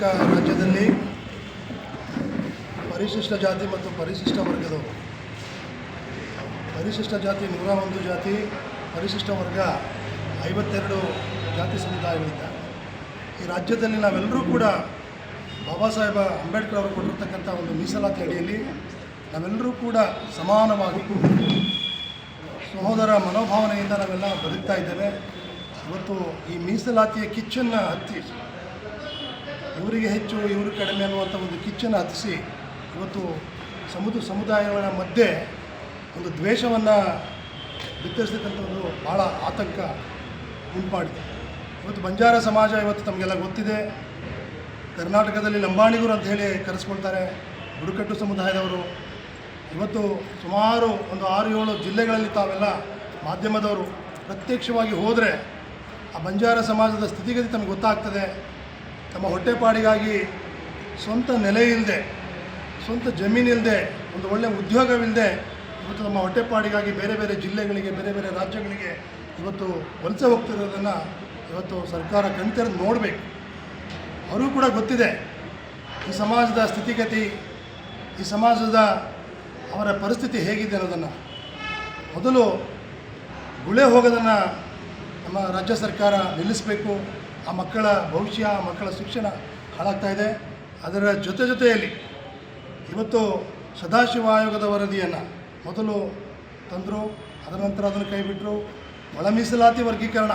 ಕರ್ನಾಟಕ ರಾಜ್ಯದಲ್ಲಿ ಪರಿಶಿಷ್ಟ ಜಾತಿ ಮತ್ತು ಪರಿಶಿಷ್ಟ ವರ್ಗದವರು. ಪರಿಶಿಷ್ಟ ಜಾತಿ ನೂರ ಒಂದು ಜಾತಿ, ಪರಿಶಿಷ್ಟ ವರ್ಗ ಐವತ್ತೆರಡು ಜಾತಿ ಸಮುದಾಯಗಳಿದೆ. ಈ ರಾಜ್ಯದಲ್ಲಿ ನಾವೆಲ್ಲರೂ ಕೂಡ ಬಾಬಾ ಸಾಹೇಬ ಅಂಬೇಡ್ಕರ್ ಅವರು ಕೊಟ್ಟಿರ್ತಕ್ಕಂಥ ಒಂದು ಮೀಸಲಾತಿ ಅಡಿಯಲ್ಲಿ ನಾವೆಲ್ಲರೂ ಕೂಡ ಸಮಾನವಾಗಿ ಸಹೋದರ ಮನೋಭಾವನೆಯಿಂದ ನಾವೆಲ್ಲ ಬದುಕ್ತಾ ಇದ್ದೇವೆ. ಇವತ್ತು ಈ ಮೀಸಲಾತಿಯ ಕಿಚ್ಚನ್ನು ಹತ್ತಿ ಇವರಿಗೆ ಹೆಚ್ಚು, ಇವರು ಕಡಿಮೆ ಅನ್ನುವಂಥ ಒಂದು ಕಿಚ್ಚನ್ನು ಹತ್ತಿಸಿ ಇವತ್ತು ಸಮುದ್ರ, ಸಮುದಾಯಗಳ ಮಧ್ಯೆ ಒಂದು ದ್ವೇಷವನ್ನು ಬಿತ್ತರಿಸ್ತಕ್ಕಂಥದ್ದು ಭಾಳ ಆತಂಕ ಉಂಟುಮಾಡಿದೆ ಇವತ್ತು ಬಂಜಾರ ಸಮಾಜ ಇವತ್ತು ತಮಗೆಲ್ಲ ಗೊತ್ತಿದೆ. ಕರ್ನಾಟಕದಲ್ಲಿ ಲಂಬಾಣಿಗರು ಅಂತ ಹೇಳಿ ಕರೆಸ್ಕೊಳ್ತಾರೆ, ಬುಡಕಟ್ಟು ಸಮುದಾಯದವರು. ಇವತ್ತು ಸುಮಾರು ಒಂದು ಆರು, ಏಳು ಜಿಲ್ಲೆಗಳಲ್ಲಿ ತಾವೆಲ್ಲ ಮಾಧ್ಯಮದವರು ಪ್ರತ್ಯಕ್ಷವಾಗಿ ಹೋದರೆ ಆ ಬಂಜಾರ ಸಮಾಜದ ಸ್ಥಿತಿಗತಿ ತಮಗೆ ಗೊತ್ತಾಗ್ತದೆ. ತಮ್ಮ ಹೊಟ್ಟೆಪಾಡಿಗಾಗಿ ಸ್ವಂತ ನೆಲೆ ಇಲ್ಲದೆ ಸ್ವಂತ ಜಮೀನಿಲ್ಲದೆ ಒಂದು ಒಳ್ಳೆಯ ಉದ್ಯೋಗವಿಲ್ಲದೆ ಇವತ್ತು ನಮ್ಮ ಹೊಟ್ಟೆಪಾಡಿಗಾಗಿ ಬೇರೆ ಬೇರೆ ಜಿಲ್ಲೆಗಳಿಗೆ, ಬೇರೆ ಬೇರೆ ರಾಜ್ಯಗಳಿಗೆ ಇವತ್ತು ವಲಸೆ ಹೋಗ್ತಿರೋದನ್ನು ಇವತ್ತು ಸರ್ಕಾರ ಕಣ್ತೆರೆದು ನೋಡಬೇಕು. ಅವರಿಗೂ ಕೂಡ ಗೊತ್ತಿದೆ, ಈ ಸಮಾಜದ ಸ್ಥಿತಿಗತಿ, ಈ ಸಮಾಜದ ಅವರ ಪರಿಸ್ಥಿತಿ ಹೇಗಿದೆ ಅನ್ನೋದನ್ನು. ಮೊದಲು ಗುಳೆ ಹೋಗೋದನ್ನು ನಮ್ಮ ರಾಜ್ಯ ಸರ್ಕಾರ ನಿಲ್ಲಿಸಬೇಕು. ಆ ಮಕ್ಕಳ ಭವಿಷ್ಯ, ಆ ಮಕ್ಕಳ ಶಿಕ್ಷಣ ಹಾಳಾಗ್ತಾ ಇದೆ. ಅದರ ಜೊತೆ ಜೊತೆಯಲ್ಲಿ ಇವತ್ತು ಸದಾಶಿವ ಆಯೋಗದ ವರದಿಯನ್ನು ಮೊದಲು ತಂದರು, ಅದರ ನಂತರ ಅದನ್ನು ಕೈಬಿಟ್ಟರು ಒಳ ಮೀಸಲಾತಿ ವರ್ಗೀಕರಣ.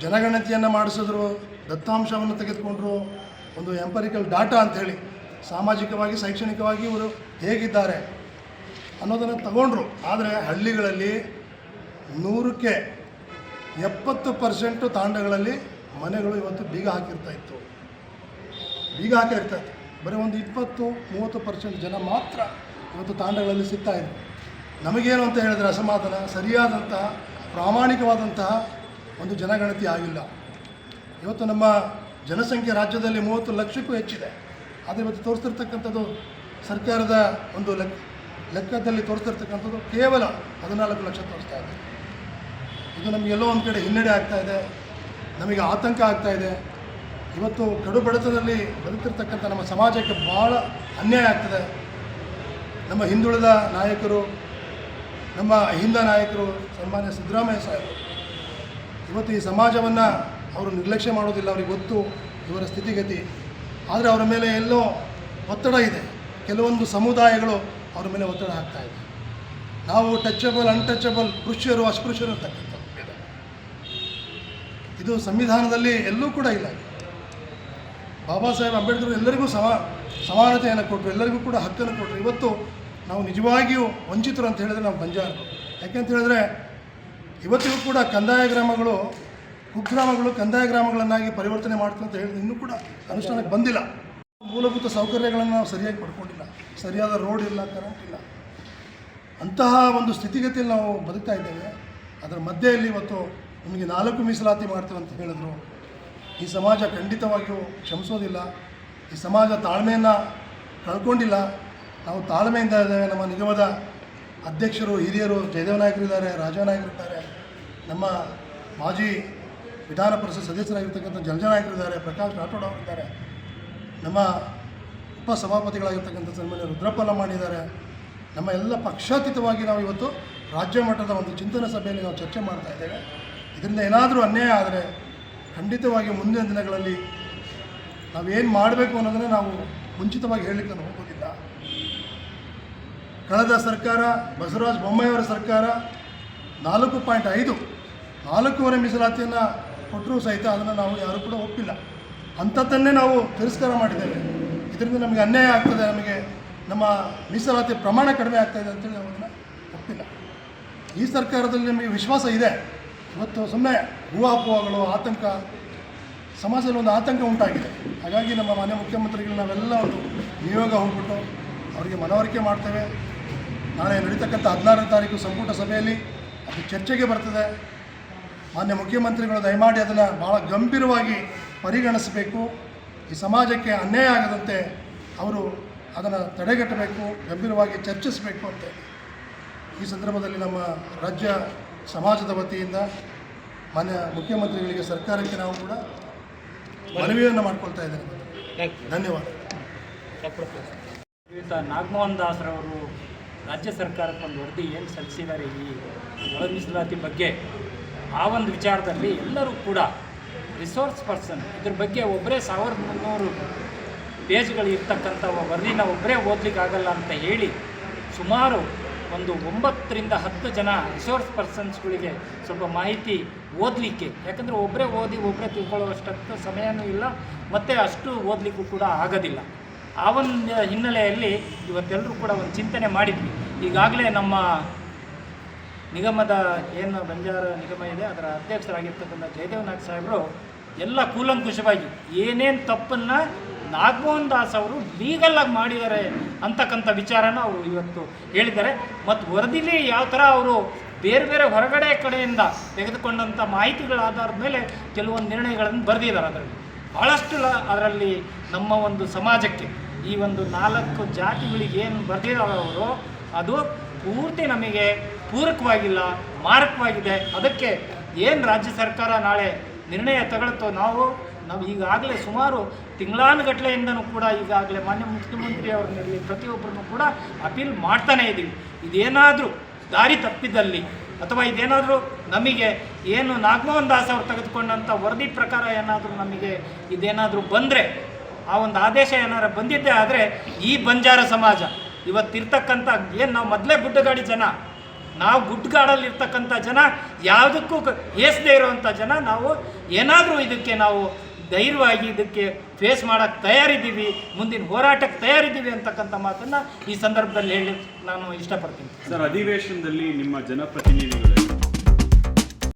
ಜನಗಣತಿಯನ್ನು ಮಾಡಿಸಿದ್ರು, ದತ್ತಾಂಶವನ್ನು ತೆಗೆದುಕೊಂಡ್ರು. ಒಂದು ಎಂಪರಿಕಲ್ ಡಾಟಾ ಅಂಥೇಳಿ ಸಾಮಾಜಿಕವಾಗಿ, ಶೈಕ್ಷಣಿಕವಾಗಿ ಇವರು ಹೇಗಿದ್ದಾರೆ ಅನ್ನೋದನ್ನು ತಗೊಂಡ್ರು. ಆದರೆ ಹಳ್ಳಿಗಳಲ್ಲಿ ನೂರಕ್ಕೆ ಎಪ್ಪತ್ತು ಪರ್ಸೆಂಟು ತಾಂಡಗಳಲ್ಲಿ ಮನೆಗಳು ಇವತ್ತು ಬೀಗ ಹಾಕಿರ್ತಾ ಇತ್ತು. ಬೀಗ ಹಾಕಿರ್ತಾ ಇತ್ತು. ಬರೀ ಒಂದು ಇಪ್ಪತ್ತು ಮೂವತ್ತು ಪರ್ಸೆಂಟ್ ಜನ ಮಾತ್ರ ಇವತ್ತು ತಾಂಡಗಳಲ್ಲಿ ಸಿಗ್ತಾ ಇದ್ರು. ನಮಗೇನು ಅಂತ ಹೇಳಿದ್ರೆ ಅಸಮಾಧಾನ, ಸರಿಯಾದಂತಹ, ಪ್ರಾಮಾಣಿಕವಾದಂತಹ ಒಂದು ಜನಗಣತಿ ಆಗಿಲ್ಲ. ಇವತ್ತು ನಮ್ಮ ಜನಸಂಖ್ಯೆ ರಾಜ್ಯದಲ್ಲಿ ಮೂವತ್ತು ಲಕ್ಷಕ್ಕೂ ಹೆಚ್ಚಿದೆ. ಆದರೆ ಇವತ್ತು ತೋರಿಸ್ತಿರ್ತಕ್ಕಂಥದ್ದು ಸರ್ಕಾರದ ಒಂದು ಲೆಕ್ಕ ಲೆಕ್ಕದಲ್ಲಿ ತೋರಿಸ್ತಿರ್ತಕ್ಕಂಥದ್ದು ಕೇವಲ ಹದಿನಾಲ್ಕು ಲಕ್ಷ ತೋರಿಸ್ತಾ ಇದೆ. ಇದು ನಮಗೆಲ್ಲೋ ಒಂದು ಕಡೆ ಹಿನ್ನಡೆ ಆಗ್ತಾ ಇದೆ. ನಮಗೆ ಆತಂಕ ಆಗ್ತಾ ಇದೆ. ಇವತ್ತು ಕಡು ಬಡತನದಲ್ಲಿ ಬದುಕಿರ್ತಕ್ಕಂಥ ನಮ್ಮ ಸಮಾಜಕ್ಕೆ ಭಾಳ ಅನ್ಯಾಯ ಆಗ್ತದೆ. ನಮ್ಮ ಹಿಂದುಳಿದ ನಾಯಕರು, ನಮ್ಮ ಅಹಿಂದ ನಾಯಕರು, ಸನ್ಮಾನ್ಯ ಸಿದ್ದರಾಮಯ್ಯ ಸಾಹೇಬರು ಇವತ್ತು ಈ ಸಮಾಜವನ್ನು ಅವರು ನಿರ್ಲಕ್ಷ್ಯ ಮಾಡೋದಿಲ್ಲ, ಅವ್ರಿಗೆ ಗೊತ್ತು ಇವರ ಸ್ಥಿತಿಗತಿ. ಆದರೆ ಅವರ ಮೇಲೆ ಎಲ್ಲೋ ಒತ್ತಡ ಇದೆ. ಕೆಲವೊಂದು ಸಮುದಾಯಗಳು ಅವರ ಮೇಲೆ ಒತ್ತಡ ಆಗ್ತಾ ಇದೆ. ನಾವು ಟಚಬಲ್ ಅನ್ಟಚಬಲ್ ಕೃಷ್ಯರು ಅಸ್ಪೃಶ್ಯರು ಅಂತಕ್ಕಂಥದ್ದು ಇದೆ. ಸಂವಿಧಾನದಲ್ಲಿ ಎಲ್ಲೂ ಕೂಡ ಇಲ್ಲ. ಬಾಬಾ ಸಾಹೇಬ್ ಅಂಬೇಡ್ಕರ್ ಎಲ್ಲರಿಗೂ ಸಮ, ಸಮಾನತೆಯನ್ನು ಕೊಟ್ಟರು, ಎಲ್ಲರಿಗೂ ಕೂಡ ಹಕ್ಕನ್ನು ಕೊಟ್ಟರು. ಇವತ್ತು ನಾವು ನಿಜವಾಗಿಯೂ ವಂಚಿತರು ಅಂತ ಹೇಳಿದ್ರೆ ನಾವು ಬಂಜಾರರು ಯಾಕೆಂತ ಹೇಳಿದ್ರೆ ಇವತ್ತಿಗೂ ಕೂಡ ಕಂದಾಯ ಗ್ರಾಮಗಳು, ಕುಗ್ರಾಮಗಳು ಕಂದಾಯ ಗ್ರಾಮಗಳನ್ನಾಗಿ ಪರಿವರ್ತನೆ ಮಾಡ್ತಾರೆ ಅಂತ ಹೇಳಿದ್ರೆ ಇನ್ನೂ ಕೂಡ ಅನುಷ್ಠಾನಕ್ಕೆ ಬಂದಿಲ್ಲ. ಮೂಲಭೂತ ಸೌಕರ್ಯಗಳನ್ನು ನಾವು ಸರಿಯಾಗಿ ಪಡ್ಕೊಂಡಿಲ್ಲ. ಸರಿಯಾದ ರೋಡ್ ಇಲ್ಲ ಕರೆಂಟ್ ಇಲ್ಲ. ಅಂತಹ ಒಂದು ಸ್ಥಿತಿಗತಿಯಲ್ಲಿ ನಾವು ಬದುಕ್ತಾ ಇದ್ದೇವೆ. ಅದರ ಮಧ್ಯೆಯಲ್ಲಿ ಇವತ್ತು ನಿಮಗೆ ನಾಲ್ಕು ಮೀಸಲಾತಿ ಮಾಡ್ತೇವೆ ಅಂತ ಹೇಳಿದ್ರು. ಈ ಸಮಾಜ ಖಂಡಿತವಾಗಿಯೂ ಕ್ಷಮಿಸೋದಿಲ್ಲ. ಈ ಸಮಾಜ ತಾಳ್ಮೆಯನ್ನು ಕಳ್ಕೊಂಡಿಲ್ಲ. ನಾವು ತಾಳ್ಮೆಯಿಂದ ಇದ್ದೇವೆ. ನಮ್ಮ ನಿಗಮದ ಅಧ್ಯಕ್ಷರು, ಹಿರಿಯರು ಜಯದೇವ ನಾಯಕರಿದ್ದಾರೆ ನಮ್ಮ ಮಾಜಿ ವಿಧಾನ ಪರಿಷತ್ ಸದಸ್ಯರಾಗಿರ್ತಕ್ಕಂಥ ಜಲಜ ನಾಯಕರಿದ್ದಾರೆ ಪ್ರಕಾಶ್ ರಾಠೋಡ್ ಅವರಿದ್ದಾರೆ ನಮ್ಮ ಉಪ ಸಭಾಪತಿಗಳಾಗಿರ್ತಕ್ಕಂಥ ಸನ್ಮಾನ್ಯ ರುದ್ರಪ್ಪ ಮಾಡಿದ್ದಾರೆ ನಮ್ಮ ಎಲ್ಲ ಪಕ್ಷಾತೀತವಾಗಿ ನಾವು ಇವತ್ತು ರಾಜ್ಯ ಮಟ್ಟದ ಒಂದು ಚಿಂತನ ಸಭೆಯಲ್ಲಿ ನಾವು ಚರ್ಚೆ ಮಾಡ್ತಾ ಇದ್ದೇವೆ. ಇದರಿಂದ ಏನಾದರೂ ಅನ್ಯಾಯ ಆದರೆ ಖಂಡಿತವಾಗಿ ಮುಂದಿನ ದಿನಗಳಲ್ಲಿ ನಾವೇನು ಮಾಡಬೇಕು ಅನ್ನೋದನ್ನ ನಾವು ಮುಂಚಿತವಾಗಿ ಹೇಳಲಿಕ್ಕೆ ನಾನು ಹೋಗೋದಿಲ್ಲ. ಕಳೆದ ಸರ್ಕಾರ, ಬಸವರಾಜ ಬೊಮ್ಮಾಯಿಯವರ ಸರ್ಕಾರ ನಾಲ್ಕು ಪಾಯಿಂಟ್ ಐದು, ನಾಲ್ಕೂವರೆ ಮೀಸಲಾತಿಯನ್ನು ಕೊಟ್ಟರೂ ಸಹಿತ ಅದನ್ನು ನಾವು ಯಾರೂ ಕೂಡ ಒಪ್ಪಿಲ್ಲ. ಅಂಥದ್ದನ್ನೇ ನಾವು ತಿರಸ್ಕಾರ ಮಾಡಿದ್ದೇವೆ. ಇದರಿಂದ ನಮಗೆ ಅನ್ಯಾಯ ಆಗ್ತದೆ, ನಮಗೆ ನಮ್ಮ ಮೀಸಲಾತಿ ಪ್ರಮಾಣ ಕಡಿಮೆ ಆಗ್ತಾಯಿದೆ ಅಂತೇಳಿ ನಾವು ಅದನ್ನು ಒಪ್ಪಿಲ್ಲ. ಈ ಸರ್ಕಾರದಲ್ಲಿ ನಮಗೆ ವಿಶ್ವಾಸ ಇದೆ. ಇವತ್ತು ಸುಮ್ಮನೆ ಊಹಾಪೋಹಗಳು ಆತಂಕ, ಸಮಾಜದಲ್ಲಿ ಒಂದು ಆತಂಕ ಉಂಟಾಗಿದೆ. ಹಾಗಾಗಿ ನಮ್ಮ ಮಾನ್ಯ ಮುಖ್ಯಮಂತ್ರಿಗಳು ನಾವೆಲ್ಲ ಒಂದು ನಿಯೋಗ ಹೋಗ್ಬಿಟ್ಟು ಅವರಿಗೆ ಮನವರಿಕೆ ಮಾಡ್ತೇವೆ. ನಾಳೆ ನಡೀತಕ್ಕಂಥ ಹದಿನಾರನೇ ತಾರೀಕು ಸಂಪುಟ ಸಭೆಯಲ್ಲಿ ಅದು ಚರ್ಚೆಗೆ ಬರ್ತದೆ. ಮಾನ್ಯ ಮುಖ್ಯಮಂತ್ರಿಗಳು ದಯಮಾಡಿ ಅದನ್ನು ಭಾಳ ಗಂಭೀರವಾಗಿ ಪರಿಗಣಿಸಬೇಕು. ಈ ಸಮಾಜಕ್ಕೆ ಅನ್ಯಾಯ ಆಗದಂತೆ ಅವರು ಅದನ್ನು ತಡೆಗಟ್ಟಬೇಕು, ಗಂಭೀರವಾಗಿ ಚರ್ಚಿಸಬೇಕು ಅಂತ ಈ ಸಂದರ್ಭದಲ್ಲಿ ನಮ್ಮ ರಾಜ್ಯ ಸಮಾಜದ ವತಿಯಿಂದ ಮಾನ್ಯ ಮುಖ್ಯಮಂತ್ರಿಗಳಿಗೆ ಸರ್ಕಾರಕ್ಕೆ ನಾವು ಕೂಡ ಮನವಿಯನ್ನು ಮಾಡ್ಕೊಳ್ತಾ ಇದ್ದೇನೆ ಧನ್ಯವಾದ. ಶ್ರೀಯುತ ನಾಗಮೋಹನ್ ದಾಸರವರು ರಾಜ್ಯ ಸರ್ಕಾರಕ್ಕೆ ಒಂದು ವರದಿ ಏನು ಸಲ್ಲಿಸಿದ್ದಾರೆ ಈ ಒಳ ಮೀಸಲಾತಿ ಬಗ್ಗೆ? ಆ ಒಂದು ವಿಚಾರದಲ್ಲಿ ಎಲ್ಲರೂ ಕೂಡ ರಿಸೋರ್ಸ್ ಪರ್ಸನ್ ಇದ್ರ ಬಗ್ಗೆ ಒಬ್ಬರೇ ಸಾವಿರದ ಮುನ್ನೂರು ಪೇಜ್ಗಳು ಇರ್ತಕ್ಕಂಥ ವರದಿನ ಒಬ್ಬರೇ ಆಗಲ್ಲ ಅಂತ ಹೇಳಿ ಸುಮಾರು ಒಂದು ಒಂಬತ್ತರಿಂದ ಹತ್ತು ಜನ ರಿಸೋರ್ಸ್ ಪರ್ಸನ್ಸ್ಗಳಿಗೆ ಸ್ವಲ್ಪ ಮಾಹಿತಿ ಓದಲಿಕ್ಕೆ. ಯಾಕಂದರೆ ಒಬ್ಬರೇ ಓದಿ ಒಬ್ಬರೇ ತಿಳ್ಕೊಳ್ಳುವಷ್ಟು ಸಮಯನೂ ಇಲ್ಲ, ಮತ್ತು ಅಷ್ಟು ಓದಲಿಕ್ಕೂ ಕೂಡ ಆಗೋದಿಲ್ಲ. ಆ ಒಂದು ಹಿನ್ನೆಲೆಯಲ್ಲಿ ಇವತ್ತೆಲ್ಲರೂ ಕೂಡ ಒಂದು ಚಿಂತನೆ ಮಾಡಿದ್ವಿ. ಈಗಾಗಲೇ ನಮ್ಮ ನಿಗಮದ ಏನು ಬಂಜಾರ ನಿಗಮ ಇದೆ, ಅದರ ಅಧ್ಯಕ್ಷರಾಗಿರ್ತಕ್ಕಂಥ ಜಯದೇವ್ ನಾಗ್ ಸಾಹೇಬರು ಎಲ್ಲ ಕೂಲಂಕುಷವಾಗಿ ಏನೇನು ತಪ್ಪನ್ನು ನಾಗಮೋಹನ್ ದಾಸ್ ಅವರು ಲೀಗಲ್ಲಾಗಿ ಮಾಡಿದ್ದಾರೆ ಅಂತಕ್ಕಂಥ ವಿಚಾರನ ಅವರು ಇವತ್ತು ಹೇಳಿದ್ದಾರೆ. ಮತ್ತು ವರದಿಲಿ ಯಾವ ಥರ ಅವರು ಬೇರೆ ಬೇರೆ ಹೊರಗಡೆ ಕಡೆಯಿಂದ ತೆಗೆದುಕೊಂಡಂಥ ಮಾಹಿತಿಗಳ ಆಧಾರದ ಮೇಲೆ ಕೆಲವೊಂದು ನಿರ್ಣಯಗಳನ್ನು ಬರೆದಿದ್ದಾರೆ ಅದರಲ್ಲಿ. ಭಾಳಷ್ಟು ಅದರಲ್ಲಿ ನಮ್ಮ ಒಂದು ಸಮಾಜಕ್ಕೆ ಈ ಒಂದು ನಾಲ್ಕು ಜಾತಿಗಳಿಗೆ ಏನು ಬರೆದಿದ್ದಾರೆ ಅವರು, ಅದು ಪೂರ್ತಿ ನಮಗೆ ಪೂರಕವಾಗಿಲ್ಲ, ಮಾರಕವಾಗಿದೆ. ಅದಕ್ಕೆ ಏನು ರಾಜ್ಯ ಸರ್ಕಾರ ನಾಳೆ ನಿರ್ಣಯ ತಗೊಳ್ತೋ ನಾವು ನಾವು ಈಗಾಗಲೇ ಸುಮಾರು ತಿಂಗಳಾನುಗಟ್ಟಲೆಯಿಂದನೂ ಕೂಡ ಈಗಾಗಲೇ ಮಾನ್ಯ ಮುಖ್ಯಮಂತ್ರಿ ಅವ್ರನ್ನಿರಲಿ ಪ್ರತಿಯೊಬ್ಬರನ್ನು ಕೂಡ ಅಪೀಲ್ ಮಾಡ್ತಾನೇ ಇದ್ದೀವಿ. ಇದೇನಾದರೂ ದಾರಿ ತಪ್ಪಿದಲ್ಲಿ ಅಥವಾ ಇದೇನಾದರೂ ನಮಗೆ ಏನು ನಾಗಮೋಹನ್ ದಾಸ್ ಅವರು ತೆಗೆದುಕೊಂಡಂಥ ವರದಿ ಪ್ರಕಾರ ಏನಾದರೂ ನಮಗೆ ಇದೇನಾದರೂ ಬಂದರೆ, ಆ ಒಂದು ಆದೇಶ ಏನಾದ್ರು ಬಂದಿದ್ದೇ ಆದರೆ ಈ ಬಂಜಾರ ಸಮಾಜ ಇವತ್ತಿರ್ತಕ್ಕಂಥ ಏನು ನಾವು ಮೊದಲೇ ಗುಡ್ಡಗಾಡಿ ಜನ, ನಾವು ಗುಡ್ಡಗಾಡಲ್ಲಿರ್ತಕ್ಕಂಥ ಜನ, ಯಾವುದಕ್ಕೂ ಏಸದೇ ಇರುವಂಥ ಜನ, ನಾವು ಏನಾದರೂ ಇದಕ್ಕೆ ನಾವು ಧೈರ್ಯವಾಗಿ ಇದಕ್ಕೆ ಫೇಸ್ ಮಾಡೋಕ್ಕೆ ತಯಾರಿದ್ದೀವಿ, ಮುಂದಿನ ಹೋರಾಟಕ್ಕೆ ತಯಾರಿದ್ದೀವಿ ಅಂತಕ್ಕಂಥ ಮಾತನ್ನು ಈ ಸಂದರ್ಭದಲ್ಲಿ ಹೇಳಿ ನಾನು ಇಷ್ಟಪಡ್ತೀನಿ. ಸರ್, ಅಧಿವೇಶನದಲ್ಲಿ ನಿಮ್ಮ ಜನಪ್ರತಿನಿಧಿಗಳು